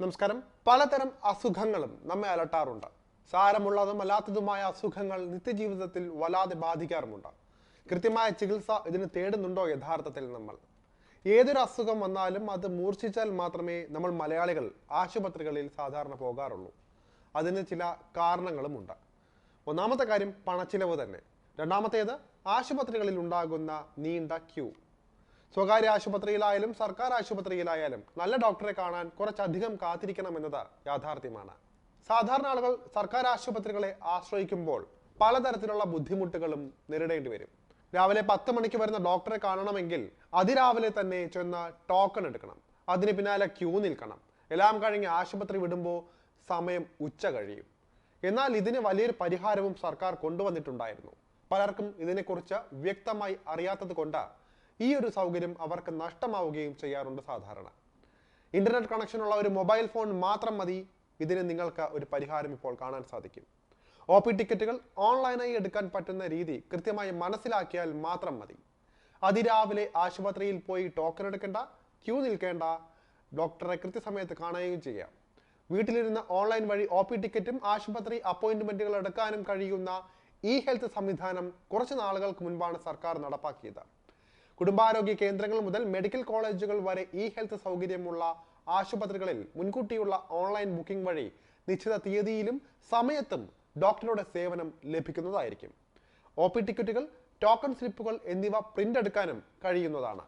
നമസ്കാരം. പലതരം അസുഖങ്ങളും നമ്മെ അലട്ടാറുണ്ട്. സാരമുള്ളതും അല്ലാത്തതുമായ അസുഖങ്ങൾ നിത്യജീവിതത്തിൽ വല്ലാതെ ബാധിക്കാറുമുണ്ട്. കൃത്യമായ ചികിത്സ ഇതിന് തേടുന്നുണ്ടോ യഥാർത്ഥത്തിൽ നമ്മൾ? ഏതൊരു അസുഖം വന്നാലും അത് മൂർച്ഛിച്ചാൽ മാത്രമേ നമ്മൾ മലയാളികൾ ആശുപത്രികളിൽ സാധാരണ പോകാറുള്ളൂ. അതിന് ചില കാരണങ്ങളുമുണ്ട്. ഒന്നാമത്തെ കാര്യം പണച്ചിലവ് തന്നെ. രണ്ടാമത്തേത് ആശുപത്രികളിൽ ഉണ്ടാകുന്ന നീണ്ട ക്യൂ. സ്വകാര്യ ആശുപത്രിയിലായാലും സർക്കാർ ആശുപത്രിയിലായാലും നല്ല ഡോക്ടറെ കാണാൻ കുറച്ചധികം കാത്തിരിക്കണം എന്നത് യാഥാർത്ഥ്യമാണ്. സാധാരണ ആളുകൾ സർക്കാർ ആശുപത്രികളെ ആശ്രയിക്കുമ്പോൾ പലതരത്തിലുള്ള ബുദ്ധിമുട്ടുകളും നേരിടേണ്ടി വരും. രാവിലെ പത്ത് മണിക്ക് വരുന്ന ഡോക്ടറെ കാണണമെങ്കിൽ അതിരാവിലെ തന്നെ ചെന്ന് ടോക്കൺ എടുക്കണം. അതിന് പിന്നാലെ ക്യൂ നിൽക്കണം. എല്ലാം കഴിഞ്ഞ് ആശുപത്രി വിടുമ്പോൾ സമയം ഉച്ച കഴിയും. എന്നാൽ ഇതിന് വലിയൊരു പരിഹാരവും സർക്കാർ കൊണ്ടുവന്നിട്ടുണ്ടായിരുന്നു. പലർക്കും ഇതിനെക്കുറിച്ച് വ്യക്തമായി അറിയാത്തത് കൊണ്ട് ഈ ഒരു സൗകര്യം അവർക്ക് നഷ്ടമാവുകയും ചെയ്യാറുണ്ട് സാധാരണ. ഇന്റർനെറ്റ് കണക്ഷനുള്ള ഒരു മൊബൈൽ ഫോൺ മാത്രം മതി. ഇതിന് നിങ്ങൾക്ക് ഒരു പരിഹാരം ഇപ്പോൾ കാണാൻ സാധിക്കും. ഒ പി ടിക്കറ്റുകൾ ഓൺലൈനായി എടുക്കാൻ പറ്റുന്ന രീതി കൃത്യമായി മനസ്സിലാക്കിയാൽ മാത്രം മതി. അതിരാവിലെ ആശുപത്രിയിൽ പോയി ടോക്കൺ എടുക്കേണ്ട ക്യൂ നിൽക്കേണ്ട ഡോക്ടറെ കൃത്യസമയത്ത് കാണുകയും ചെയ്യാം. വീട്ടിലിരുന്ന് ഓൺലൈൻ വഴി ഒ പി ടിക്കറ്റും ആശുപത്രി അപ്പോയിന്റ്മെന്റുകൾ എടുക്കാനും കഴിയുന്ന ഇ ഹെൽത്ത് സംവിധാനം കുറച്ച് നാളുകൾക്ക് മുൻപാണ് സർക്കാർ നടപ്പാക്കിയത്. കുടുംബാരോഗ്യ കേന്ദ്രങ്ങൾ മുതൽ മെഡിക്കൽ കോളേജുകൾ വരെ ഇ ഹെൽത്ത് സൗകര്യമുള്ള ആശുപത്രികളിൽ മുൻകൂട്ടിയുള്ള ഓൺലൈൻ ബുക്കിംഗ് വഴി നിശ്ചിത തീയതിയിലും സമയത്തും ഡോക്ടറുടെ സേവനം ലഭിക്കുന്നതായിരിക്കും. ഒ പി ടിക്കറ്റുകൾ ടോക്കൺ സ്ലിപ്പുകൾ എന്നിവ പ്രിന്റ് എടുക്കാനും കഴിയുന്നതാണ്.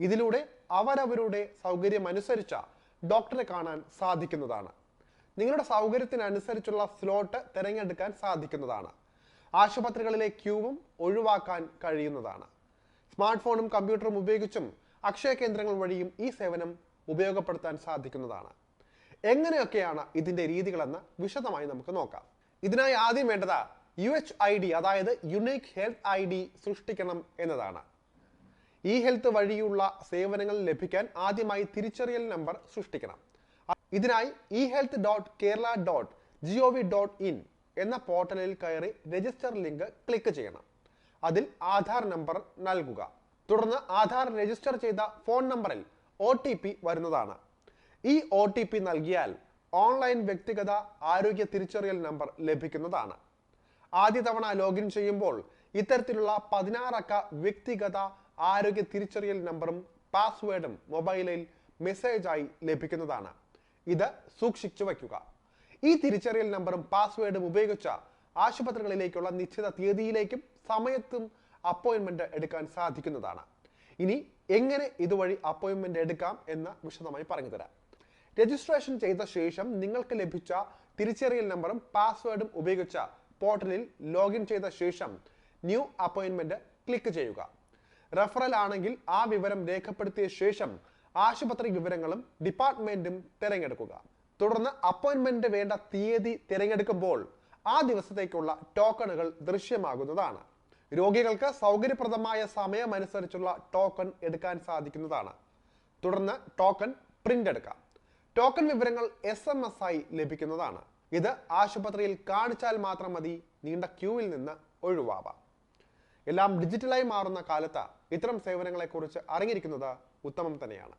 ഇതിലൂടെ അവരവരുടെ സൗകര്യമനുസരിച്ച ഡോക്ടറെ കാണാൻ സാധിക്കുന്നതാണ്. നിങ്ങളുടെ സൗകര്യത്തിനനുസരിച്ചുള്ള സ്ലോട്ട് തിരഞ്ഞെടുക്കാൻ സാധിക്കുന്നതാണ്. ആശുപത്രികളിലെ ക്യൂവും ഒഴിവാക്കാൻ കഴിയുന്നതാണ്. സ്മാർട്ട് ഫോണും കമ്പ്യൂട്ടറും ഉപയോഗിച്ചും അക്ഷയ കേന്ദ്രങ്ങൾ വഴിയും ഈ സേവനം ഉപയോഗപ്പെടുത്താൻ സാധിക്കുന്നതാണ്. എങ്ങനെയൊക്കെയാണ് ഇതിന്റെ രീതികളെന്ന് വിശദമായി നമുക്ക് നോക്കാം. ഇതിനായി ആദ്യം വേണ്ടത് യു എച്ച് ഐ ഡി അതായത് യുണീക് ഹെൽത്ത് ഐ ഡി സൃഷ്ടിക്കണം എന്നതാണ്. ഇ ഹെൽത്ത് വഴിയുള്ള സേവനങ്ങൾ ലഭിക്കാൻ ആദ്യമായി തിരിച്ചറിയൽ നമ്പർ സൃഷ്ടിക്കണം. ഇതിനായി e health dot Kerala dot G O V dot in എന്ന പോർട്ടലിൽ കയറി രജിസ്റ്റർ ലിങ്ക് ക്ലിക്ക് ചെയ്യണം. അതിൽ ആധാർ നമ്പർ നൽകുക. തുടർന്ന് ആധാർ രജിസ്റ്റർ ചെയ്ത ഫോൺ നമ്പറിൽ ഒ വരുന്നതാണ്. ഈ ഒ നൽകിയാൽ ഓൺലൈൻ വ്യക്തിഗത ആരോഗ്യ തിരിച്ചറിയൽ നമ്പർ ലഭിക്കുന്നതാണ്. ആദ്യ തവണ ലോഗിൻ ചെയ്യുമ്പോൾ ഇത്തരത്തിലുള്ള പതിനാറക്ക വ്യക്തിഗത ആരോഗ്യ തിരിച്ചറിയൽ നമ്പറും പാസ്വേഡും മൊബൈലിൽ മെസ്സേജായി ലഭിക്കുന്നതാണ്. ഇത് സൂക്ഷിച്ചു വയ്ക്കുക. ഈ തിരിച്ചറിയൽ നമ്പറും പാസ്വേഡും ഉപയോഗിച്ച ആശുപത്രികളിലേക്കുള്ള നിശ്ചിത തീയതിയിലേക്കും സമയത്തും അപ്പോയിന്റ്മെന്റ് എടുക്കാൻ സാധിക്കുന്നതാണ്. ഇനി എങ്ങനെ ഇതുവഴി അപ്പോയിന്റ്മെന്റ് എടുക്കാം എന്ന് വിശദമായി പറഞ്ഞു തരാം രജിസ്ട്രേഷൻ ചെയ്ത ശേഷം നിങ്ങൾക്ക് ലഭിച്ച തിരിച്ചറിയൽ നമ്പറും പാസ്വേഡും ഉപയോഗിച്ച പോർട്ടലിൽ ലോഗിൻ ചെയ്ത ശേഷം ന്യൂ അപ്പോയിന്റ്മെന്റ് ക്ലിക്ക് ചെയ്യുക. റെഫറൽ ആണെങ്കിൽ ആ വിവരം രേഖപ്പെടുത്തിയ ശേഷം ആശുപത്രി വിവരങ്ങളും ഡിപ്പാർട്ട്മെന്റും തിരഞ്ഞെടുക്കുക. തുടർന്ന് അപ്പോയിന്റ്മെന്റ് വേണ്ട തീയതി തിരഞ്ഞെടുക്കുമ്പോൾ ആ ദിവസത്തേക്കുള്ള ടോക്കണുകൾ ദൃശ്യമാകുന്നതാണ്. രോഗികൾക്ക് സൗകര്യപ്രദമായ സമയമനുസരിച്ചുള്ള ടോക്കൺ എടുക്കാൻ സാധിക്കുന്നതാണ്. തുടർന്ന് ടോക്കൺ പ്രിന്റ് എടുക്കാം ടോക്കൺ വിവരങ്ങൾ എസ് എം എസ് ആയി ലഭിക്കുന്നതാണ്. ഇത് ആശുപത്രിയിൽ കാണിച്ചാൽ മാത്രം മതി നീണ്ട ക്യൂവിൽ നിന്ന് ഒഴിവാവാം. എല്ലാം ഡിജിറ്റലായി മാറുന്ന കാലത്ത് ഇത്തരം സേവനങ്ങളെക്കുറിച്ച് അറിഞ്ഞിരിക്കുന്നത് ഉത്തമം തന്നെയാണ്.